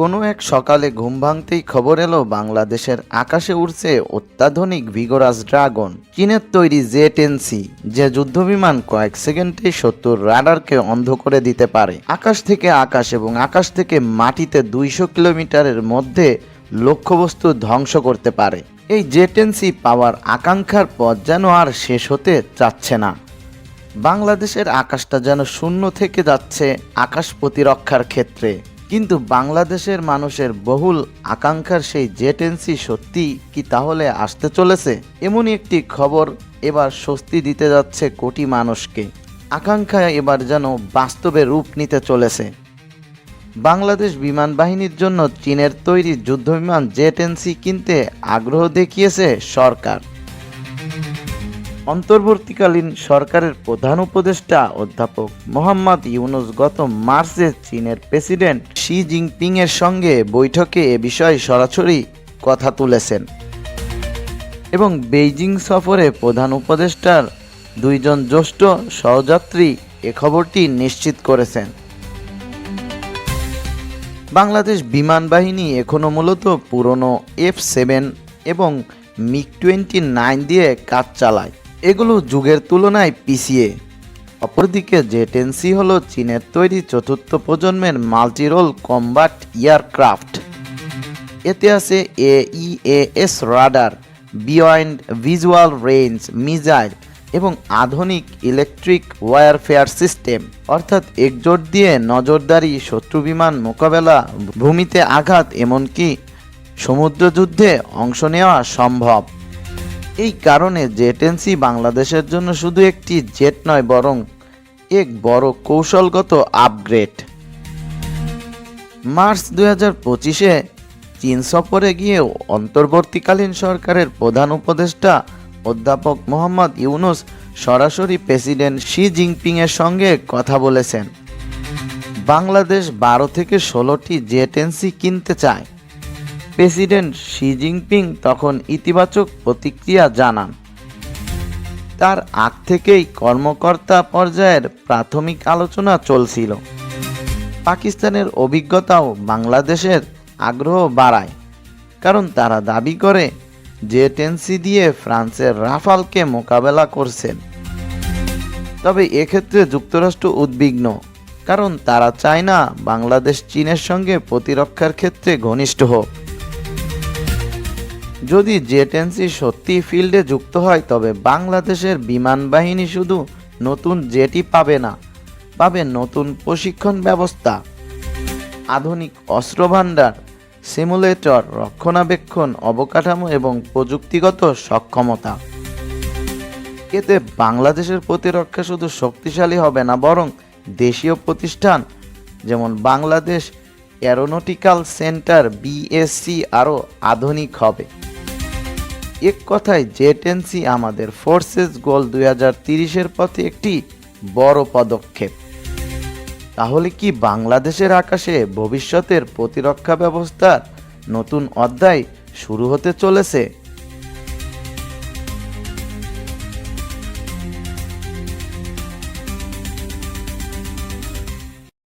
কোনো এক সকালে ঘুম ভাঙতেই খবর এলো, বাংলাদেশের আকাশে উড়ছে অত্যাধুনিক ভিগোরাস ড্রাগন। চীনের তৈরি জে টেনসি যে যুদ্ধবিমান কয়েক সেকেন্ডে শত্রুর রাডারকে অন্ধ করে দিতে পারে। আকাশ থেকে আকাশ এবং আকাশ থেকে মাটিতে দুইশো কিলোমিটারের মধ্যে লক্ষ্যবস্তু ধ্বংস করতে পারে। এই জে টেনসি পাওয়ার আকাঙ্ক্ষার পথ যেন আর শেষ হতে চাচ্ছে না। বাংলাদেশের আকাশটা যেন শূন্য থেকে যাচ্ছে আকাশ প্রতিরক্ষার ক্ষেত্রে। কিন্তু বাংলাদেশের মানুষের বহুল আকাঙ্ক্ষার সেই জেটেন্সি সত্যি কি তাহলে আসতে চলেছে? এমনই একটি খবর এবার স্বস্তি দিতে যাচ্ছে কোটি মানুষকে। আকাঙ্ক্ষা এবার যেন বাস্তবে রূপ নিতে চলেছে। বাংলাদেশ বিমান বাহিনীর জন্য চীনের তৈরি যুদ্ধবিমান জেটেন্সি কিনতে আগ্রহ দেখিয়েছে সরকার। অন্তর্বর্তীকালীন সরকারের প্রধান উপদেষ্টা অধ্যাপক মোহাম্মদ ইউনুস গত মার্চে চীনের প্রেসিডেন্ট শি জিনপিং এর সঙ্গে বৈঠকে এ বিষয়ে সরাসরি কথা তুলেছেন। এবং বেইজিং সফরে প্রধান উপদেষ্টার দুইজন জ্যেষ্ঠ সহযাত্রী এ খবরটি নিশ্চিত করেছেন। বাংলাদেশ বিমান বাহিনী এখনও মূলত পুরনো এফ সেভেন এবং মিগ টোয়েন্টি নাইন দিয়ে কাজ চালায়। এগুলো যুগের তুলনায় পিছিয়ে। অপরদিকে জেটেন্সি হলো চীনের তৈরি চতুর্থ প্রজন্মের মাল্টিরোল কম্বাট এয়ারক্রাফট। এতে আছে AESA radar beyond visual range, missile এবং আধুনিক ইলেকট্রিক ওয়ারফেয়ার সিস্টেম। অর্থাৎ একজোট দিয়ে নজরদারি শত্রু বিমান মোকাবেলা ভূমিতে আঘাত, এমনকি সমুদ্রযুদ্ধে অংশ নেওয়া সম্ভব। এই কারণে জেটেন্সি বাংলাদেশের জন্য শুধু একটি জেট নয়, বরং এক বড় কৌশলগত আপগ্রেড মার্চ দুই হাজার পঁচিশে চীন সফরে গিয়ে অন্তর্বর্তীকালীন সরকারের প্রধান উপদেষ্টা অধ্যাপক মোহাম্মদ ইউনুস সরাসরি প্রেসিডেন্ট শি জিনপিং এর সঙ্গে কথা বলেছেন। বাংলাদেশ বারো থেকে ষোলোটি জেটেন্সি কিনতে চায়। প্রেসিডেন্ট শি জিনপিং তখন ইতিবাচক প্রতিক্রিয়া জানান। তার আগ থেকেই কর্মকর্তা পর্যায়ের প্রাথমিক আলোচনা চলছিল। পাকিস্তানের অভিজ্ঞতাও বাংলাদেশের আগ্রহ বাড়ায়, কারণ তারা দাবি করে, যে টেন্সি দিয়ে ফ্রান্সের রাফালকে মোকাবেলা করছেন। তবে এক্ষেত্রে যুক্তরাষ্ট্র উদ্বিগ্ন, কারণ তারা চায় না বাংলাদেশ চীনের সঙ্গে প্রতিরক্ষার ক্ষেত্রে ঘনিষ্ঠ হোক। যদি জেটেন্সি সত্যি ফিল্ডে যুক্ত হয়, তবে বাংলাদেশের বিমান বাহিনী শুধু নতুন জেটি পাবে না, পাবে নতুন প্রশিক্ষণ ব্যবস্থা। আধুনিক অস্ত্রভাণ্ডার সিমুলেটর, রক্ষণাবেক্ষণ, অবকাঠামো এবং প্রযুক্তিগত সক্ষমতা। এতে বাংলাদেশের প্রতিরক্ষা শুধু শক্তিশালী হবে না, বরং দেশীয় প্রতিষ্ঠান যেমন বাংলাদেশ অ্যারোনটিক্যাল সেন্টার, বিএসসি, আরও আধুনিক হবে। এক কথায় জেটেন্সি আমাদের ফোর্সেস গোল দুই হাজার তিরিশের পথে একটি বড় পদক্ষেপ। তাহলে কি বাংলাদেশের আকাশে ভবিষ্যতের প্রতিরক্ষা ব্যবস্থার নতুন অধ্যায় শুরু হতে চলেছে?